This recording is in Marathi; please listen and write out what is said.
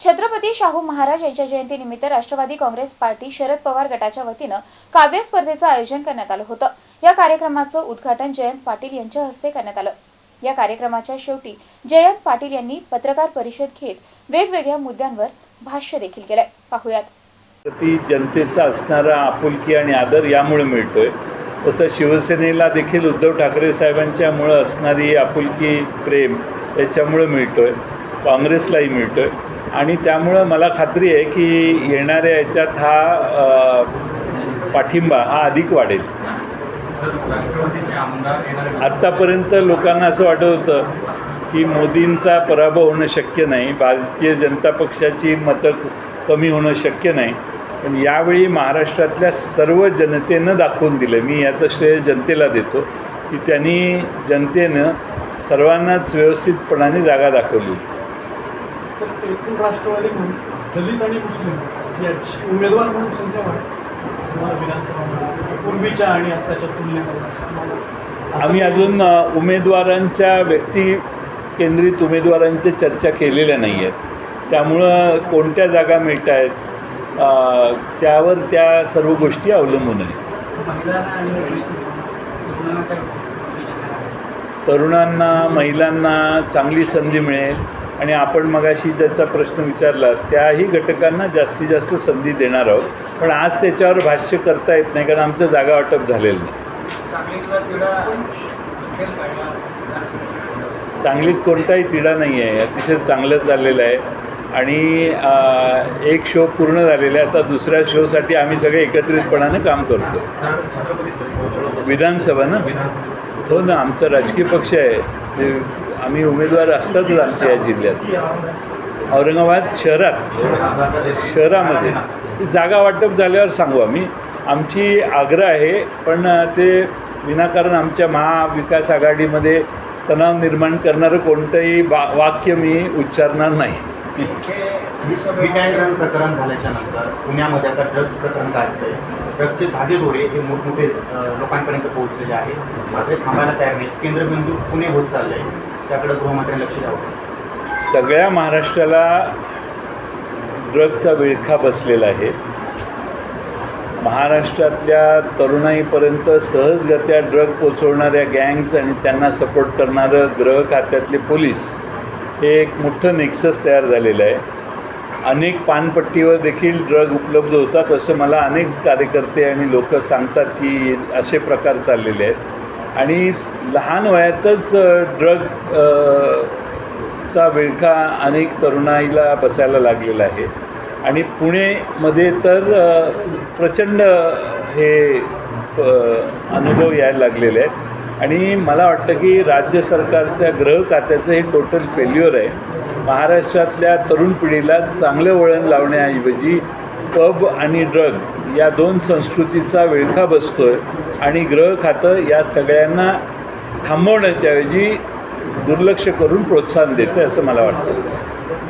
छत्रपती शाहू महाराज यांच्या जयंतीनिमित्त राष्ट्रवादी काँग्रेस पार्टी शरद पवार गटाच्या वतीनं काव्य स्पर्धेचं आयोजन करण्यात आलं होतं. या कार्यक्रमाचं उद्घाटन जयंत पाटील यांच्या हस्ते करण्यात आलं. या कार्यक्रमाच्या शेवटी जयंत पाटील यांनी पत्रकार परिषद घेत वेगवेगळ्या मुद्द्यांवर भाष्य देखील केलंय. पाहूयात. ती जनतेचा असणारा आपुलकी आणि आदर यामुळे मिळतोय. तसं शिवसेनेला देखील उद्धव ठाकरे साहेबांच्यामुळं असणारी आपुलकी प्रेम याच्यामुळे मिळतोय. काँग्रेसलाही मिळतोय. आणि त्यामुळं मला खात्री आहे की येणाऱ्या याच्यात हा पाठिंबा हा अधिक वाढेल. आत्तापर्यंत लोकांना असं वाटत होतं की मोदींचा पराभव होणं शक्य नाही भारतीय जनता पक्षाची मतं कमी होणं शक्य नाही. पण यावेळी महाराष्ट्रातल्या सर्व जनतेनं दाखवून दिलं. मी याचं श्रेय जनतेला देतो की त्यांनी जनतेनं सर्वांनाच व्यवस्थितपणाने जागा दाखवली. सर एकूण राष्ट्रवादी म्हणून दलित आणि मुस्लिम याची उमेदवार म्हणून संख्या वाढ. विधानसभा पूर्वीच्या आणि आत्ताच्या तुलनेमध्ये आम्ही अजून उमेदवारांच्या व्यक्ती केंद्रित उमेदवारांच्या चर्चा केलेल्या नाही आहेत त्यामुळं कोणत्या जागा मिळत आहेत त्यावर त्या सर्व गोष्टी अवलंबून आहेत. तरुणांना महिलांना चांगली संधी मिळेल. आणि आपण मगाशी ज्याचा प्रश्न विचारला त्याही घटकांना जास्तीत जास्त संधी देणार आहोत. पण आज त्याच्यावर भाष्य करता येत नाही कारण आमचं जागा वाटप झालेलं नाही. सांगलीत कोणताही तिढा नाही आहे अतिशय चांगलं चाललेलं आहे. आणि एक शो पूर्ण झालेला आहे. आता दुसऱ्या शोसाठी आम्ही सगळे एकत्रितपणाने काम करतो. विधानसभा ना? हो ना आमचा राजकीय पक्ष आहे. ते आम्ही उमेदवार असतातच आमच्या या जिल्ह्यात. औरंगाबाद शहरात शहरामध्ये. ती जागा वाटप झाल्यावर सांगू आम्ही. आमची आग्रह आहे पण ते विनाकारण आमच्या महाविकास आघाडीमध्ये तणाव निर्माण करणारं कोणतंही बा वाक्य मी उच्चारणार नाही. रन प्रकरण झाल्याच्यानंतर पुण्यामध्ये आता ड्रग्ज प्रकरण गाजतंय ड्रग्जचे धागेदोरे हे मोठमोठे लोकांपर्यंत पोहोचलेले आहे मात्र थांबायला तयार नाही केंद्रबिंदू पुणे होत चाललंय. त्याकडे गृहमंत्र्यांनी लक्ष द्यावं. सगळ्या महाराष्ट्राला ड्रगचा विळखा बसलेला आहे. महाराष्ट्रातल्या तरुणाईपर्यंत सहजगत्या ड्रग पोचवणाऱ्या गँग्स आणि त्यांना सपोर्ट करणारं ग्रह खात्यातले पोलीस हे एक मोठं नेक्सस तयार झालेलं आहे. अनेक पानपट्टीवर देखील ड्रग उपलब्ध होतात असं मला अनेक कार्यकर्ते आणि लोक सांगतात की असे प्रकार चाललेले आहेत. आणि लहान वयातच ड्रग चा विळखा अनेक तरुणाईला बसायला लागलेला आहे. आणि पुणेमध्ये तर प्रचंड हे अनुभव यायला लागलेले आहेत. आणि मला वाटतं की राज्य सरकारच्या ग्रह खात्याचं हे टोटल फेल्युअर आहे. महाराष्ट्रातल्या तरुण पिढीला चांगलं वळण लावण्याऐवजी पब आणि ड्रग या दोन संस्कृतीचा विळखा बसतो आहे आणि ग्रह खातं या सगळ्यांना थांबवण्याच्याऐवजी दुर्लक्ष करून प्रोत्साहन देतं असं मला वाटतं.